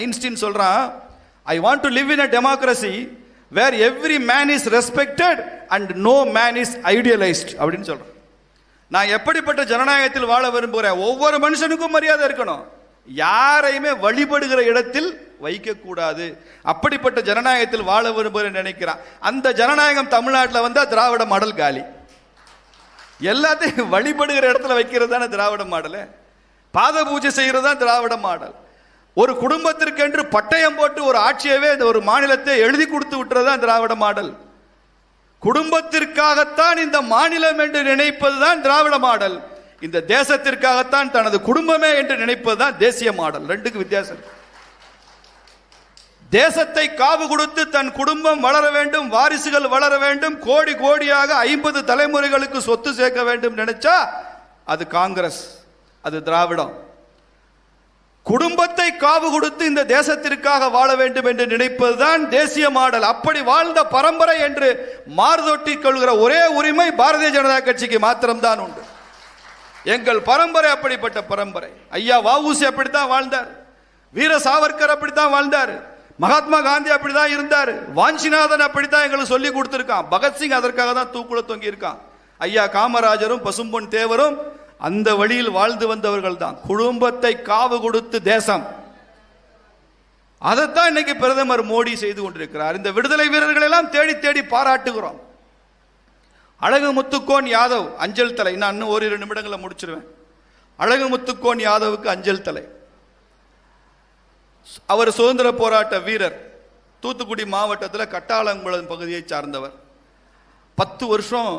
Einstein சொல்றான் I want to live in a democracy where every man is respected and no man is idealised அப்படின்னு சொல்கிறேன் நான் எப்படிப்பட்ட ஜனநாயகத்தில் வாழ விரும்புகிறேன்? ஒவ்வொரு மனுஷனுக்கும் மரியாதை இருக்கணும். யாரையுமே வழிபடுகிற இடத்தில் வைக்கக்கூடாது. அப்படிப்பட்ட ஜனநாயகத்தில் வாழ விரும்புகிறேன் நினைக்கிறான். அந்த ஜனநாயகம் தமிழ்நாட்டில் வந்தால் திராவிட மாடல் காலி. எல்லாத்தையும் வழிபடுகிற இடத்துல வைக்கிறது தானே திராவிட மாடலு? பாத பூஜை செய்கிறது தான் திராவிட மாடல். ஒரு குடும்பத்திற்கென்று பட்டயம் போட்டு ஒரு ஆட்சியவே இந்த ஒரு மாநிலத்தை எழுதி கொடுத்து விட்டுறது தான் திராவிட மாடல். குடும்பத்திற்காகத்தான் இந்த மாநிலம் என்று நினைப்பது தான் திராவிட மாடல். இந்த தேசத்திற்காகத்தான் தனது குடும்பமே என்று நினைப்பது தான் தேசிய மாடல். ரெண்டுக்கு வித்தியாசம். தேசத்தை காவு கொடுத்து தன் குடும்பம் வளர வேண்டும் வாரிசுகள் வளர வேண்டும் கோடி கோடியாக ஐம்பது தலைமுறைகளுக்கு சொத்து சேர்க்க வேண்டும் நினைச்சா அது காங்கிரஸ் அது திராவிடம். குடும்பத்தை காவு கொடுத்து இந்த தேசத்திற்காக வாழ வேண்டும் என்று நினைப்பதுதான் தேசிய மாடல். அப்படி வாழ்ந்த பரம்பரை என்று மாறுதொட்டி கொள்கிற ஒரே உரிமை பாரதிய ஜனதா கட்சிக்கு மாத்திரம்தான் உண்டு. எங்கள் பரம்பரை அப்படிப்பட்ட பரம்பரை. ஐயா வஉசி அப்படித்தான் வாழ்ந்தார். வீர சாவர்கர் அப்படித்தான் வாழ்ந்தார். மகாத்மா காந்தி அப்படிதான் இருந்தார். வாஞ்சிநாதன் அப்படித்தான் எங்களுக்கு சொல்லி கொடுத்திருக்கான். பகத்சிங் அதற்காக தான் தூக்குல தொங்கி இருக்கான் ஐயா காமராஜரும் பசும்பொன் தேவரும் அந்த வழியில் வாழ்ந்து வந்தவர்கள் தான் குடும்பத்தை காவு கொடுத்து தேசம். அதைத்தான் இன்னைக்கு பிரதமர் மோடி செய்து கொண்டிருக்கிறார். இந்த விடுதலை வீரர்கள் எல்லாம் தேடி தேடி பாராட்டுகிறோம். அழகு முத்துக்கோன் யாதவ் அஞ்சல் தலை. நான் இன்னும் ஓரிரு நிமிடங்களை முடிச்சிருவேன். அழகு முத்துக்கோன் யாதவுக்கு அஞ்சல் தலை. அவர் சுதந்திர போராட்ட வீரர். தூத்துக்குடி மாவட்டத்தில் கட்டாளங்குளம் பகுதியை சார்ந்தவர். பத்து வருஷம்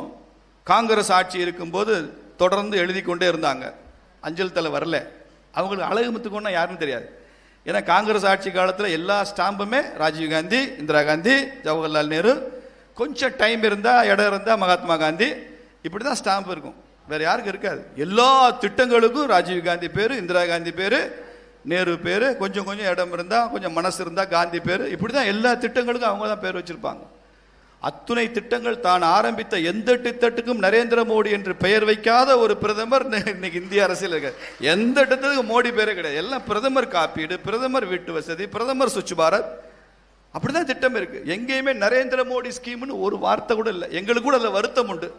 காங்கிரஸ் ஆட்சி இருக்கும்போது தொடர்ந்து எழுதி கொண்டே இருந்தாங்க. அஞ்சல் தலை வரல. அவங்களுக்கு அழகு முத்துக்கோன்னா யாருன்னு தெரியாது. ஏன்னா காங்கிரஸ் ஆட்சி காலத்தில் எல்லா ஸ்டாம்புமே ராஜீவ் காந்தி இந்திரா காந்தி ஜவஹர்லால் நேரு. கொஞ்சம் டைம் இருந்தால் இடம் இருந்தால் மகாத்மா காந்தி. இப்படி தான் ஸ்டாம்ப் இருக்கும். வேறு யாருக்கும் இருக்காது. எல்லா திட்டங்களுக்கும் ராஜீவ் காந்தி பேர் இந்திரா காந்தி பேர் நேரு பேர். கொஞ்சம் கொஞ்சம் இடம் இருந்தால் கொஞ்சம் மனசு இருந்தால் காந்தி பேர். இப்படி தான் எல்லா திட்டங்களுக்கும் அவங்க தான் பேர் வச்சுருப்பாங்க. அத்துணை திட்டங்கள் தான் ஆரம்பித்த எந்த திட்டத்துக்கும் நரேந்திர மோடி என்று பெயர் வைக்காத ஒரு பிரதமர் இன்னைக்கு இந்திய அரசியல் இருக்க. எந்த திட்டத்துக்கும் மோடி பேரே கிடையாது. எல்லாம் பிரதமர் காப்பீடு பிரதமர் வீட்டு வசதி பிரதமர் சுவிட்ச் பாரத். அப்படிதான் திட்டம் இருக்கு. எங்கேயுமே நரேந்திர மோடி ஸ்கீம்னு ஒரு வார்த்தை கூட இல்லை. எங்களுக்கு கூட அதில் வருத்தம் உண்டு.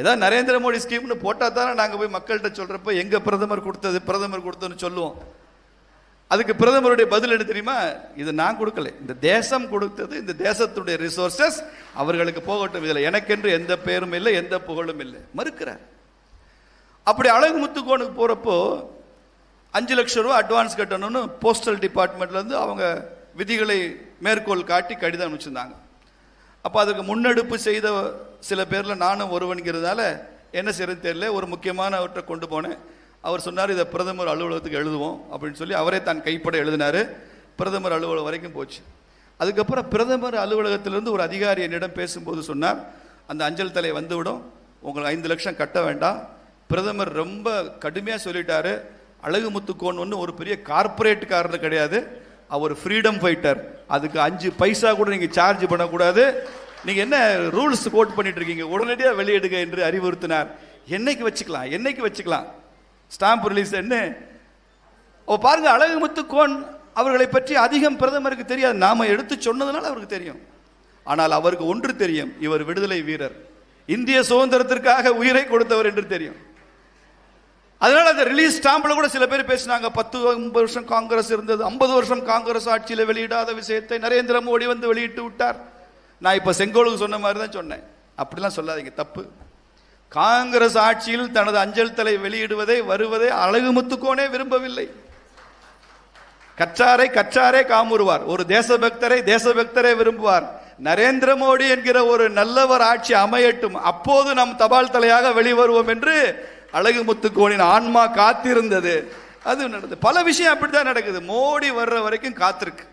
ஏதாவது நரேந்திர மோடி ஸ்கீம்னு போட்டால் தானே நாங்கள் போய் மக்கள்கிட்ட சொல்கிறப்ப எங்கே பிரதமர் கொடுத்தது பிரதமர் கொடுத்ததுன்னு சொல்லுவோம். அதுக்கு பிரதமருடைய பதில் என்ன தெரியுமா? இது நான் கொடுக்கல. இந்த தேசம் கொடுத்தது இந்த தேசத்துடைய ரிசோர்சஸ் அவர்களுக்கு போகட்டும். இதில் எனக்கென்று எந்த பெயரும் இல்லை எந்த புகழும் இல்லை. மறுக்கிறார். அப்படி அழகு முத்துக்கோனுக்கு போகிறப்போ அஞ்சு லட்சம் ரூபா அட்வான்ஸ் கட்டணும்னு போஸ்டல் டிபார்ட்மெண்ட்லேருந்து அவங்க விதிகளை மேற்கோள் காட்டி கடிதம் அனுப்பிச்சிருந்தாங்க. அப்போ அதுக்கு முன்னெடுப்பு செய்த சில பேரில் நானும் ஒருவன்கிறதால என்ன செய்யறது தெரியல. ஒரு முக்கியமானவற்றை கொண்டு போனேன். அவர் சொன்னார் இதை பிரதமர் அலுவலகத்துக்கு எழுதுவோம் அப்படின்னு சொல்லி அவரே தான் கைப்பட எழுதினாரு. பிரதமர் அலுவலகம் வரைக்கும் போச்சு. அதுக்கப்புறம் பிரதமர் அலுவலகத்திலிருந்து ஒரு அதிகாரி என்னிடம் பேசும்போது சொன்னார் அந்த அஞ்சல் தலை வந்துவிடும் உங்களுக்கு ஐந்து லட்சம் கட்ட வேண்டாம். பிரதமர் ரொம்ப கடுமையாக சொல்லிட்டாரு அழகு முத்துக்கோன் ஒன்று ஒரு பெரிய கார்பரேட்டுக்காரர் கிடையாது அவர் ஃப்ரீடம் ஃபைட்டர் அதுக்கு அஞ்சு பைசா கூட நீங்கள் சார்ஜ் பண்ணக்கூடாது. நீங்கள் என்ன ரூல்ஸ் கோட் பண்ணிட்டு இருக்கீங்க? உடனடியாக வெளியிடுங்க என்று அறிவுறுத்தினார். என்னைக்கு வச்சுக்கலாம் என்னைக்கு வச்சுக்கலாம்? ஸ்டாம்ப் ரிலீஸ் என்ன? ஓ பாருங்க அழகு முத்துக்கோன் அவர்களை பற்றி அதிகம் பிரதமருக்கு தெரியாது. நாம எடுத்து சொன்னதுனால அவருக்கு தெரியும். ஆனால் அவருக்கு ஒன்று தெரியும் இவர் விடுதலை வீரர். இந்திய சுதந்திரத்திற்காக உயிரை கொடுத்தவர் என்று தெரியும். அதனால அந்த ரிலீஸ் ஸ்டாம்பில் கூட சில பேர் பேசினாங்க பத்து ஐம்பது வருஷம் காங்கிரஸ் இருந்தது ஐம்பது வருஷம் காங்கிரஸ் ஆட்சியில் வெளியிடாத விஷயத்தை நரேந்திர மோடி வந்து வெளியிட்டு விட்டார். நான் இப்போ செங்கோலுக்கு சொன்ன மாதிரி தான் சொன்னேன். அப்படிலாம் சொல்லாதீங்க தப்பு. காங்கிரஸ் ஆட்சியில் தனது அஞ்சல் தலை வெளியிடுவதை வருவதை அழகு முத்துக்கோனே விரும்பவில்லை. கற்றாரை கற்றாரே காமுறுவார். ஒரு தேசபக்தரை தேசபக்தரே விரும்புவார். நரேந்திர மோடி என்கிற ஒரு நல்லவர் ஆட்சி அமையட்டும். அப்போது நம் தபால் தலையாக வெளிவருவோம் என்று அழகு முத்துக்கோனின் ஆன்மா காத்திருந்தது. அது நடந்தது பல விஷயம் அப்படித்தான் நடக்குது. மோடி வர்ற வரைக்கும் காத்திருக்கு.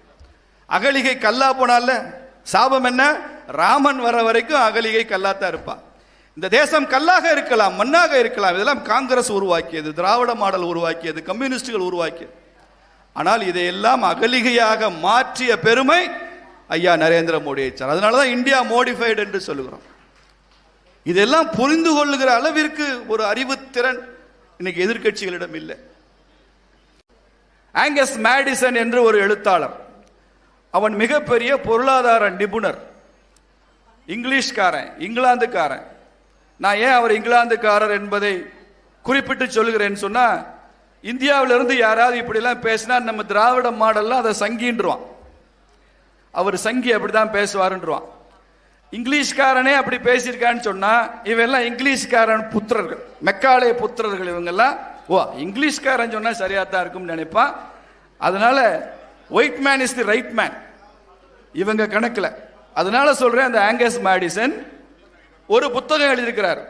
அகலிகை கல்லா போனால சாபம் என்ன? ராமன் வர வரைக்கும் அகலிகை கல்லாத்தான் இருப்பாள் இந்த தேசம் கல்லாக இருக்கலாம் மண்ணாக இருக்கலாம். இதெல்லாம் காங்கிரஸ் உருவாக்கியது திராவிட மாடல் உருவாக்கியது கம்யூனிஸ்டுகள் உருவாக்கியது. ஆனால் இதையெல்லாம் அகலிகையாக மாற்றிய பெருமை ஐயா நரேந்திர மோடியை சார். அதனால தான் இந்தியா மோடிஃபைடு என்று சொல்லுகிறோம். இதெல்லாம் புரிந்து கொள்ளுகிற அளவிற்கு ஒரு அறிவுத்திறன் இன்னைக்கு எதிர்க்கட்சிகளிடம் இல்லை. ஆங்கஸ் மேடிசன் என்று ஒரு எழுத்தாளர் அவன் மிகப்பெரிய பொருளாதார நிபுணர். இங்கிலீஷ்காரன் இங்கிலாந்துக்காரன். நான் ஏன் அவர் இங்கிலாந்துக்காரர் என்பதை குறிப்பிட்டு சொல்கிறேன்னு சொன்னா இந்தியாவிலிருந்து யாராவது இப்படிலாம் பேசினா நம்ம திராவிட மாடல்லாம் அதை சங்கின்றுவான். அவர் சங்கி அப்படிதான் பேசுவாருன்றான் இங்கிலீஷ்காரனே அப்படி பேசியிருக்கான்னு சொன்னா இவெல்லாம் இங்கிலீஷ்காரன் புத்திரர்கள் மெக்காலய புத்திரர்கள் இவங்கெல்லாம். ஓ இங்கிலீஷ்காரன் சொன்னா சரியா தான் இருக்கும்னு நினைப்பான். அதனால white man is the right man இவங்க கணக்கில். அதனால சொல்றேன் அந்த ஆங்கஸ் மேடிசன் ஒரு புத்தகம் எழுதியிருக்கிறார்.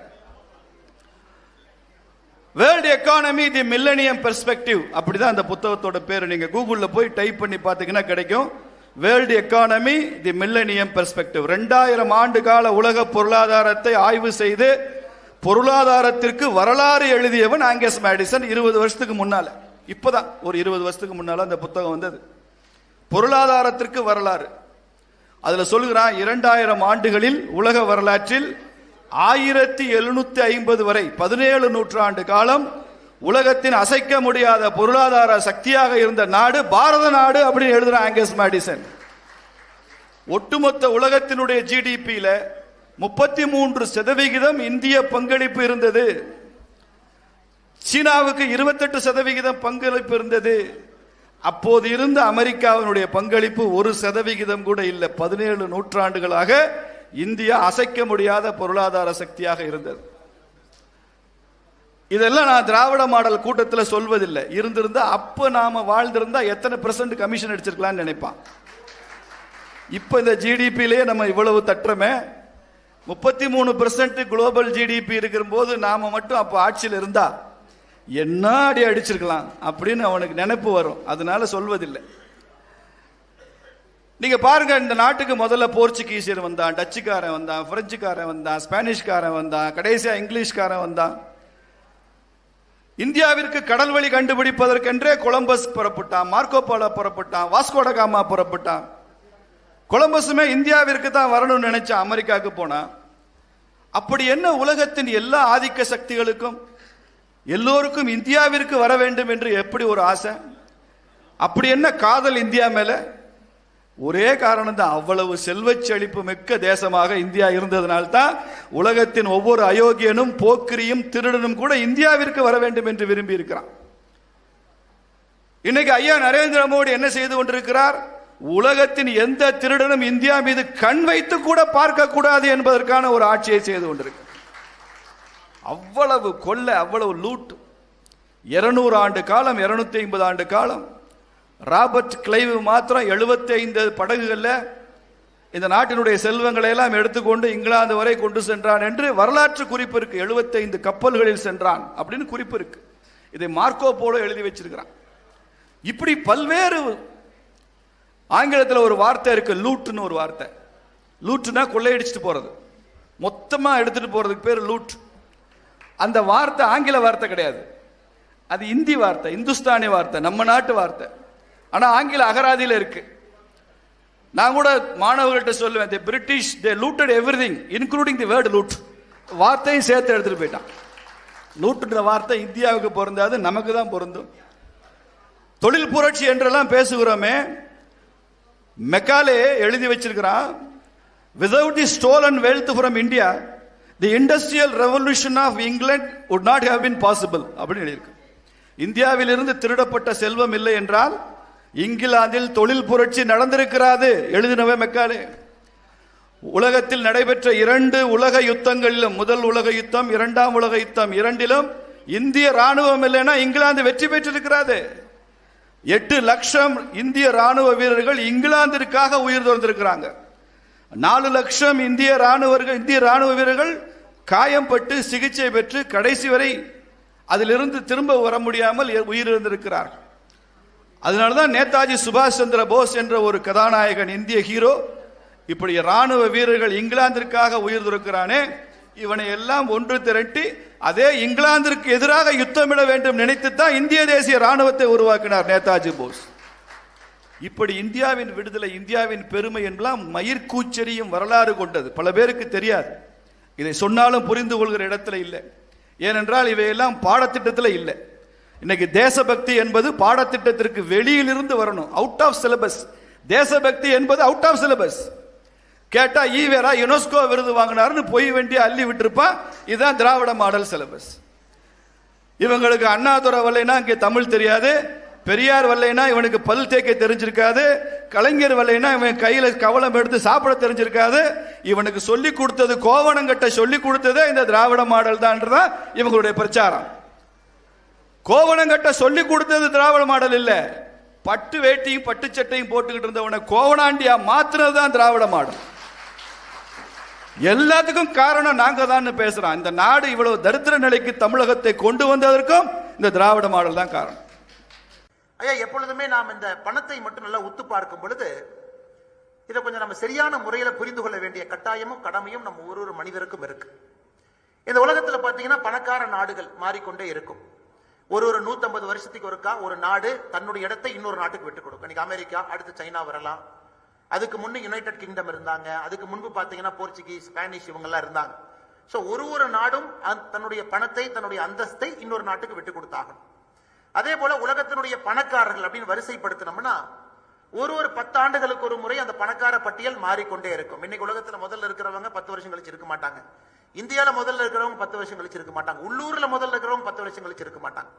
World economy the millennium perspective அப்படிதான் அந்த புத்தகத்தோட பேர். நீங்க கூகுளில் போய் டைப் பண்ணி பார்த்தீங்கன்னா கிடைக்கும். World economy the millennium perspective ரெண்டாயிரம் ஆண்டு கால உலக பொருளாதாரத்தை ஆய்வு செய்து பொருளாதாரத்திற்கு வரலாறு எழுதியவன் ஆங்கஸ் மேடிசன் இருபது வருஷத்துக்கு முன்னால. இப்போதான் ஒரு இருபது வருஷத்துக்கு முன்னால அந்த புத்தகம் வந்தது. பொருளாதாரத்திற்கு வரலாறு. அதில் சொல்லுகிறான் இரண்டாயிரம் ஆண்டுகளில் உலக வரலாற்றில் ஆயிரத்தி எழுநூத்தி ஐம்பது வரை பதினேழு நூற்றாண்டு காலம் உலகத்தின் அசைக்க முடியாத பொருளாதார சக்தியாக இருந்த நாடு பாரத நாடு அப்படின்னு எழுதுறான் ஆங்கஸ் மேடிசன். ஒட்டுமொத்த உலகத்தினுடைய ஜிடிபியில முப்பத்தி மூன்று சதவிகிதம் இந்திய பங்களிப்பு இருந்தது. சீனாவுக்கு இருபத்தெட்டு சதவிகிதம் பங்களிப்பு இருந்தது. அப்போது இருந்த அமெரிக்காவினுடைய பங்களிப்பு ஒரு சதவிகிதம் கூட இல்லை. பதினேழு நூற்றாண்டுகளாக இந்தியா அசைக்க முடியாத பொருளாதார சக்தியாக இருந்தது. இதெல்லாம் நான் திராவிட மாடல் கூட்டத்தில் சொல்வதில்லை. இருந்திருந்தா அப்ப நாம வாழ்ந்திருந்தா எத்தனை பெர்சன்ட் கமிஷன் அடிச்சிருக்கலாம்னு நினைப்பான். இப்ப இந்த ஜிடிபியிலேயே நம்ம இவ்வளவு தட்டுறமே முப்பத்தி மூணு பெர்சன்ட் குளோபல் ஜிடிபி இருக்கிற போது நாம மட்டும் அப்போ ஆட்சியில் இருந்தா என்ன அடி அடிச்சிருக்கலாம் அப்படின்னு அவனுக்கு நினைப்பு வரும். அதனால சொல்வதில்லை. நீங்க பாருங்க இந்த நாட்டுக்கு முதல்ல போர்ச்சுகீசியர் வந்தான் டச்சுக்காரன் வந்தான் பிரெஞ்சுக்காரன் வந்தான் ஸ்பானிஷ்காரன் வந்தான் கடைசியா இங்கிலீஷ்காரன் வந்தான். இந்தியாவிற்கு கடல் வழி கண்டுபிடிப்பதற்கென்றே கொலம்பஸ் புறப்பட்டான் மார்க்கோபாலோ புறப்பட்டான் வாஸ்கோடகாமா புறப்பட்டான். கொலம்பஸுமே இந்தியாவிற்கு தான் வரணும்னு நினைச்சா அமெரிக்காவுக்கு போனான் அப்படி என்ன உலகத்தின் எல்லா ஆதிக்க சக்திகளுக்கும் எல்லோருக்கும் இந்தியாவிற்கு வர வேண்டும் என்று எப்படி ஒரு ஆசை? அப்படி என்ன காதல் இந்தியா மேலே? ஒரே காரணம் தான் அவ்வளவு செல்வச் செழிப்பு மிக்க தேசமாக இந்தியா இருந்ததனால்தான் உலகத்தின் ஒவ்வொரு அயோக்கியனும் போக்கிரியும் திருடனும் கூட இந்தியாவிற்கு வர வேண்டும் என்று விரும்பி இருக்கிறான் இன்னைக்கு ஐயா நரேந்திர மோடி என்ன செய்து கொண்டிருக்கிறார்? உலகத்தின் எந்த திருடனும் இந்தியா மீது கண் வைத்து கூட பார்க்க கூடாது என்பதற்கான ஒரு ஆட்சியை செய்து கொண்டிருக்கு அவ்வளவு கொள்ள அவ்வளவு லூட் இருநூறு ஆண்டு காலம் இருநூத்தி ஐம்பது ஆண்டு காலம். ராபர்ட் கிளைவு மாத்திரம் 75 ஐந்து படகுகளில் இந்த நாட்டினுடைய செல்வங்களை எல்லாம் எடுத்துக்கொண்டு இங்கிலாந்து வரை கொண்டு சென்றான் என்று வரலாற்று குறிப்பு இருக்கு. 75 கப்பல்களில் சென்றான் அப்படின்னு குறிப்பு இருக்கு. இதை மார்க்கோ போலோ எழுதி வச்சிருக்கிறான். இப்படி பல்வேறு ஆங்கிலத்தில் ஒரு வார்த்தை இருக்கு லூட்னு ஒரு வார்த்தை. லூட்னா கொள்ளையடிச்சிட்டு போறது. மொத்தமா எடுத்துட்டு போறதுக்கு பேர் லூட். அந்த வார்த்தை ஆங்கில வார்த்தை கிடையாது. அது இந்தி வார்த்தை இந்துஸ்தானி வார்த்தை நம்ம நாட்டு வார்த்தை. ஆனா ஆங்கில அகராதியில் இருக்கு. நான் கூட மாணவர்கள்ட்ட சொல்லுவேன் the British they looted everything including the word loot வார்த்தையும் சேர்த்து எடுத்துட்டு போயிட்டான். லூட்டுன்ற வார்த்தை இந்தியாவுக்கு பொருந்தாது நமக்கு தான் பொருந்தும். தொழில் புரட்சி என்றெல்லாம் பேசுகிறோமே மெக்காலே எழுதி வச்சிருக்கிறான் without the stole and wealth from India the industrial revolution of England would not have been possible அப்படின்னு எழுதியிருக்கு. இந்தியாவிலிருந்து திருடப்பட்ட செல்வம் இல்லை என்றால் இங்கிலாந்தில் தொழில் புரட்சி நடந்திருக்கிறாது. எழுதினவே மெக்காலே. உலகத்தில் நடைபெற்ற இரண்டு உலக யுத்தங்களிலும் முதல் உலக யுத்தம் இரண்டாம் உலக யுத்தம் இரண்டிலும் இந்திய ராணுவம் இல்லைன்னா இங்கிலாந்து வெற்றி பெற்றிருக்கிறாது. எட்டு லட்சம் இந்திய ராணுவ வீரர்கள் இங்கிலாந்திற்காக உயிர் துறந்திருக்கிறாங்க நாலு லட்சம் இந்திய ராணுவர்கள் இந்திய ராணுவ வீரர்கள் காயம்பட்டு சிகிச்சை பெற்று கடைசி வரை அதிலிருந்து திரும்ப வர முடியாமல் உயிரிழந்திருக்கிறார்கள். அதனாலதான் நேதாஜி சுபாஷ் சந்திர போஸ் என்ற ஒரு கதாநாயகன் இந்திய ஹீரோ இப்படி ராணுவ வீரர்கள் இங்கிலாந்திற்காக உயிர் துறக்கிறானே இவனை எல்லாம் ஒன்று திரட்டி அதே இங்கிலாந்திற்கு எதிராக யுத்தமிட வேண்டும் நினைத்துத்தான் இந்திய தேசிய ராணுவத்தை உருவாக்கினார் நேதாஜி போஸ். இப்படி இந்தியாவின் விடுதலை இந்தியாவின் பெருமை என்றெல்லாம் மயிர்கூச்சரியும் வரலாறு கொண்டது. பல பேருக்கு தெரியாது. இதை சொன்னாலும் புரிந்து கொள்கிற இடத்துல இல்லை. ஏனென்றால் இவையெல்லாம் பாடத்திட்டத்தில் இல்லை. இன்னைக்கு தேசபக்தி என்பது பாடத்திட்டத்திற்கு வெளியிலிருந்து வரணும். அவுட் ஆஃப் சிலபஸ் தேசபக்தி என்பது அவுட் ஆஃப் சிலபஸ் கேட்டா ஈவேரா யுனெஸ்கோ விருது வாங்கினாருன்னு போய் வேண்டிய அள்ளி விட்டுருப்பான் இதுதான் திராவிட மாடல் சிலபஸ் இவங்களுக்கு அண்ணாதுரை வரலைன்னா இங்கே தமிழ் தெரியாது. பெரியார் வரலைன்னா இவனுக்கு பல் தேக்க தெரிஞ்சிருக்காது. கலைஞர் வரலைன்னா இவன் கையில் கவலம் எடுத்து சாப்பிட தெரிஞ்சிருக்காது. இவனுக்கு சொல்லி கொடுத்தது கோவணங்கட்ட சொல்லி கொடுத்ததே இந்த திராவிட மாடல் தான்றதான் இவங்களுடைய பிரச்சாரம். கோவணங்கட்ட சொல்லி கொடுத்தது திராவிட மாடல் இல்ல. பட்டு வேட்டியும் பட்டு சட்டையும் போட்டுக்கிட்டு இருந்தவனை கோவணாண்டியா மாத்துறது தான் திராவிட மாடல். எல்லாத்துக்கும் காரணம் நாங்க தான் பேசுறோம். இந்த நாடு இவ்வளவு தரித்திர நிலைக்கு தமிழகத்தை கொண்டு வந்ததற்கும் இந்த திராவிட மாடல் தான் காரணம். ஐயா எப்பொழுதுமே நாம் இந்த பணத்தை மட்டும் நல்லா உத்து பார்க்கும் பொழுது இதை கொஞ்சம் நம்ம சரியான முறையில புரிந்து கொள்ள வேண்டிய கட்டாயமும் கடமையும் நம்ம ஒரு ஒரு மனிதருக்கும் இருக்கு. இந்த உலகத்துல பாத்தீங்கன்னா பணக்கார நாடுகள் மாறிக்கொண்டே இருக்கும். ஒரு ஒரு 150 வருஷத்துக்கு ஒருக்கா ஒரு நாடு தன்னுடைய இடத்தை இன்னொரு நாட்டுக்கு விட்டு கொடுக்கும். இன்னைக்கு அமெரிக்கா அடுத்து சைனா வரலாம். அதுக்கு முன்னே யுனைடெட் கிங்டம் இருந்தாங்க. அதுக்கு முன்பு பார்த்தீங்கன்னா போர்ச்சுகீஸ் ஸ்பானிஷ் இவங்க எல்லாம் இருந்தாங்க. ஸோ ஒரு ஒரு நாடும் தன்னுடைய பணத்தை தன்னுடைய அந்தஸ்தை இன்னொரு நாட்டுக்கு விட்டு கொடுத்தாகணும். அதே போல உலகத்தினுடைய பணக்காரர்கள் அப்படின்னு வரிசைப்படுத்தினோம்னா ஒரு ஒரு பத்து ஆண்டுகளுக்கு ஒரு முறை அந்த பணக்கார பட்டியல் மாறிக்கொண்டே இருக்கும். இன்னைக்கு உலகத்துல முதல்ல இருக்கிறவங்க பத்து வருஷம் கழிச்சு இருக்க மாட்டாங்க. இந்தியாவில் முதல்ல இருக்கிறவங்க பத்து வருஷம் கழிச்சு இருக்க மாட்டாங்க. உள்ளூரில் முதல்ல இருக்கிறவங்க பத்து வருஷம் கழிச்சு இருக்க மாட்டாங்க.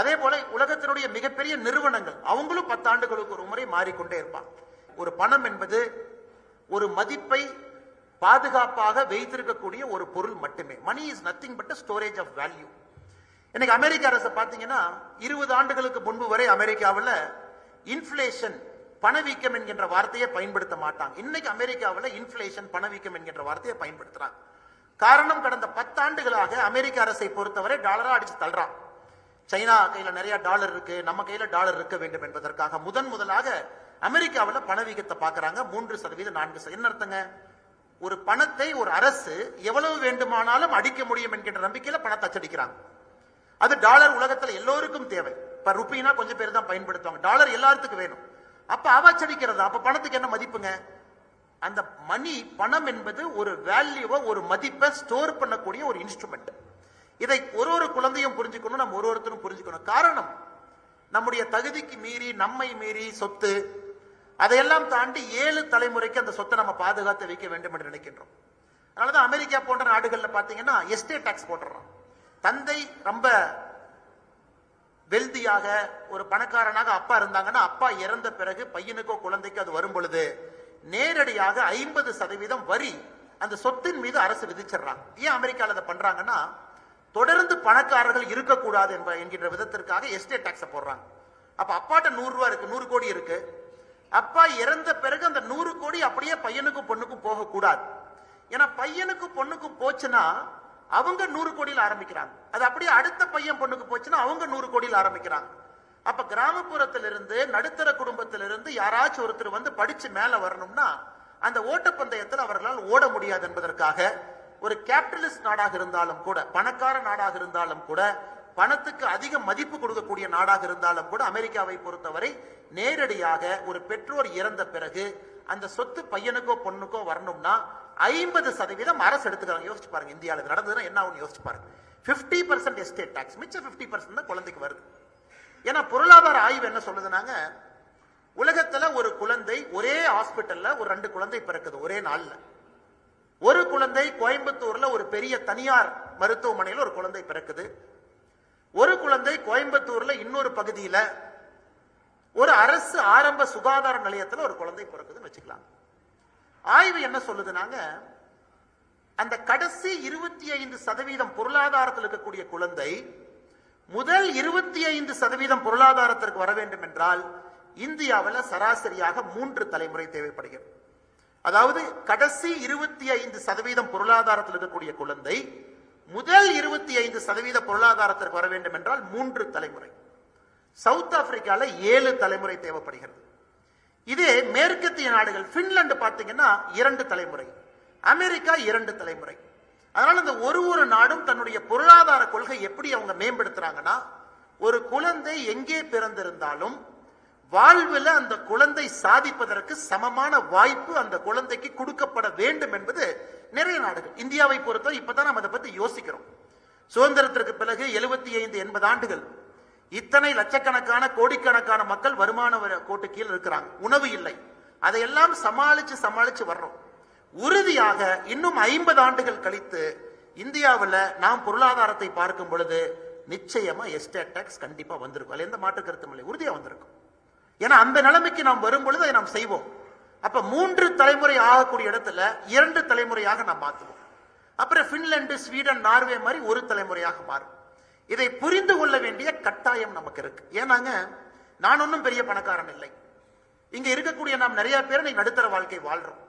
அதே போல உலகத்தினுடைய மிகப்பெரிய நிறுவனங்கள் அவங்களும் பத்து ஆண்டுகளுக்கு ஒரு முறை மாறிக்கொண்டே இருப்பாங்க. ஒரு பணம் என்பது ஒரு மதிப்பை பாதுகாப்பாக வைத்திருக்கக்கூடிய ஒரு பொருள் மட்டுமே. Money is nothing but storage of value இன்னைக்கு அமெரிக்க அரசு பார்த்தீங்கன்னா இருபது ஆண்டுகளுக்கு முன்பு வரை அமெரிக்காவில் இன்ஃபிளேஷன் பணவீக்கம் என்கின்ற வார்த்தையை பயன்படுத்த மாட்டாங்க. இன்னைக்கு அமெரிக்காவில் இன்ஃபிளேஷன் பணவீக்கம் என்கின்ற வார்த்தையை பயன்படுத்துறாங்க. காரணம் கடந்த பத்தாண்டுகளாக அமெரிக்க அரசை பொறுத்தவரை டாலரா அடிச்சு தள்ளுறான். சைனா கையில நிறைய டாலர் இருக்கு நம்ம கையில டாலர் இருக்க வேண்டும் என்பதற்காக முதன் முதலாக அமெரிக்காவில் பணவீக்கத்தை பார்க்கறாங்க மூன்று சதவீதம் நான்கு சதவீதம். என்ன அர்த்தங்க? ஒரு பணத்தை ஒரு அரசு எவ்வளவு வேண்டுமானாலும் அடிக்க முடியும் என்கின்ற நம்பிக்கையில பணத்தை அச்சடிக்கிறாங்க. அது டாலர் உலகத்துல எல்லோருக்கும் தேவை. இப்ப ருப்பினா கொஞ்சம் பேர் தான் பயன்படுத்துவாங்க. டாலர் எல்லாத்துக்கும் வேணும். அப்ப அவச்சடிக்கிறது அப்ப பணத்துக்கு என்ன மதிப்புங்க? அந்த மணி பணம் என்பது ஒரு வேல்யூவை ஒரு மதிப்பை ஸ்டோர் பண்ணக்கூடிய ஒரு இன்ஸ்ட்ருமெண்ட் இதை ஒரு ஒரு குழந்தையும் புரிஞ்சுக்கணும் நம்ம ஒரு ஒருத்தரும் புரிஞ்சுக்கணும். காரணம் நம்முடைய தகுதிக்கு மீறி நம்மை மீறி சொத்து அதையெல்லாம் தாண்டி ஏழு தலைமுறைக்கு அந்த சொத்தை நம்ம பாதுகாத்து வைக்க வேண்டும் என்று நினைக்கின்றோம். அதனாலதான் அமெரிக்கா போன்ற நாடுகள்ல பாத்தீங்கன்னா எஸ்டேட் டாக்ஸ் போட்டுறோம் தந்தை ரொம்ப வெல்தியாக ஒரு பணக்காரனாக அப்பா இருந்தாங்கன்னா அப்பா இறந்த பிறகு பையனுக்கோ குழந்தைக்கோ அது வரும் பொழுது நேரடியாக ஐம்பது சதவீதம் வரி அந்த சொத்தின் மீது அரசு விதிச்சிடுறாங்க. ஏன் அமெரிக்காவில் அதை பண்றாங்கன்னா தொடர்ந்து பணக்காரர்கள் இருக்கக்கூடாது என்ப என்கின்ற விதத்திற்காக எஸ்டேட் டாக்ஸை போடுறாங்க. அப்ப அப்பாட்ட நூறு ரூபா இருக்கு நூறு கோடி இருக்கு. அப்பா இறந்த பிறகு அந்த நூறு கோடி அப்படியே பையனுக்கும் பொண்ணுக்கும் போகக்கூடாது. ஏன்னா பையனுக்கும் பொண்ணுக்கும் போச்சுன்னா அவங்க நூறு கோடியில் ஆரம்பிக்கிறாங்க. அது அப்படியே அடுத்த பையன் பொண்ணுக்கு போச்சுன்னா அவங்க நூறு கோடியில் ஆரம்பிக்கிறாங்க. அப்ப கிராமப்புறத்திலிருந்து நடுத்தர குடும்பத்திலிருந்து யாராச்சும் ஒருத்தர் வந்து படிச்சு மேல வரணும்னா அந்த ஓட்டப்பந்தயத்தில் அவர்களால் ஓட முடியாது என்பதற்காக ஒரு கேபிட்டலிஸ்ட் நாடாக இருந்தாலும் கூட பணக்கார நாடாக இருந்தாலும் கூட பணத்துக்கு அதிக மதிப்பு கொடுக்கக்கூடிய நாடாக இருந்தாலும் கூட அமெரிக்காவை பொறுத்தவரை நேரடியாக ஒரு பெற்றோர் இறந்த பிறகு அந்த சொத்து பையனுக்கோ பொண்ணுக்கோ வரணும்னா ஐம்பது சதவீதம் அரசு எடுத்துக்கிறாங்க. யோசிச்சு பாருங்க இந்தியாவில் நடந்ததுன்னா என்ன ஆகும் யோசிச்சு பாருங்க. பிப்டி பர்சன்ட் எஸ்டேட் டாக்ஸ் மிச்சம் பிப்டி பர்சன்ட் தான் குழந்தைக்கு வருது. ஏன்னா பொருளாதார ஆய்வு என்ன சொல்லுதுனாங்க? உலகத்துல ஒரு குழந்தை ஒரே ஹாஸ்பிட்டல்ல ஒரு ரெண்டு குழந்தை பிறக்குது ஒரே நாள்ல. ஒரு குழந்தை கோயம்புத்தூர்ல ஒரு பெரிய தனியார் மருத்துவமனையில் ஒரு குழந்தை பிறக்குது. ஒரு குழந்தை கோயம்புத்தூர்ல இன்னொரு பகுதியில ஒரு அரசு ஆரம்ப சுகாதார நிலையத்துல ஒரு குழந்தை பிறக்குதுன்னு வச்சுக்கலாம். ஆய்வு என்ன சொல்லுதுனாங்க? அந்த கடைசி இருபத்தி ஐந்து சதவீதம் பொருளாதாரத்தில் இருக்கக்கூடிய குழந்தை முதல் இருபத்தி ஐந்து சதவீதம் பொருளாதாரத்திற்கு வர வேண்டும் என்றால் இந்தியாவில் சராசரியாக மூன்று தலைமுறை தேவைப்படுகிறது. அதாவது கடைசி இருபத்தி ஐந்து சதவீதம் பொருளாதாரத்தில் இருக்கக்கூடிய குழந்தை முதல் இருபத்தி ஐந்து சதவீத பொருளாதாரத்திற்கு வர வேண்டும் என்றால் மூன்று தலைமுறை. சவுத் ஆப்பிரிக்கால ஏழு தலைமுறை தேவைப்படுகிறது. இதே மேற்கத்திய நாடுகள் பின்லாந்து பார்த்தீங்கன்னா இரண்டு தலைமுறை அமெரிக்கா இரண்டு தலைமுறை. அதனால இந்த ஒரு ஒரு நாடும் தன்னுடைய பொருளாதார கொள்கை எப்படி அவங்க மேம்படுத்துறாங்கன்னா ஒரு குழந்தை எங்கே பிறந்திருந்தாலும் வாழ்வில் அந்த குழந்தை சாதிப்பதற்கு சமமான வாய்ப்பு அந்த குழந்தைக்கு கொடுக்கப்பட வேண்டும் என்பது நிறைய நாடுகள். இந்தியாவை பொறுத்தவரை இப்பதான் நம்ம அதை பத்தி யோசிக்கிறோம். சுதந்திரத்திற்கு பிறகு எழுபத்தி ஐந்து எண்பது ஆண்டுகள். இத்தனை லட்சக்கணக்கான கோடிக்கணக்கான மக்கள் வருமான கோட்டு கீழ் இருக்கிறாங்க. உணவு இல்லை. அதையெல்லாம் சமாளிச்சு சமாளிச்சு வர்றோம். உறுதியாக இன்னும் ஐம்பது ஆண்டுகள் கழித்து இந்தியாவில் நாம் பொருளாதாரத்தை பார்க்கும் பொழுது நிச்சயமா எஸ்டேட் டேக்ஸ் கண்டிப்பா வந்திருக்கும். அதுல எந்த மாற்று கருத்தும் இல்லை. உறுதியா வந்திருக்கும். ஏன்னா அந்த நிலைமைக்கு நாம் வரும் பொழுது அதை நாம் செய்வோம். அப்ப மூன்று தலைமுறை ஆகக்கூடிய இடத்துல இரண்டு தலைமுறையாக நாம் மாத்துவோம் அப்புறம் பின்லாண்டு ஸ்வீடன் நார்வே மாதிரி ஒரு தலைமுறையாக மாறும். இதை புரிந்து கொள்ள வேண்டிய கட்டாயம் நமக்கு இருக்கு. ஏன்னாங்க நான் ஒன்றும் பெரிய பணக்காரன் இல்லை. இங்க இருக்கக்கூடிய நாம் நிறைய பேர் நீ நடுத்தர வாழ்க்கை வாழ்றோம்.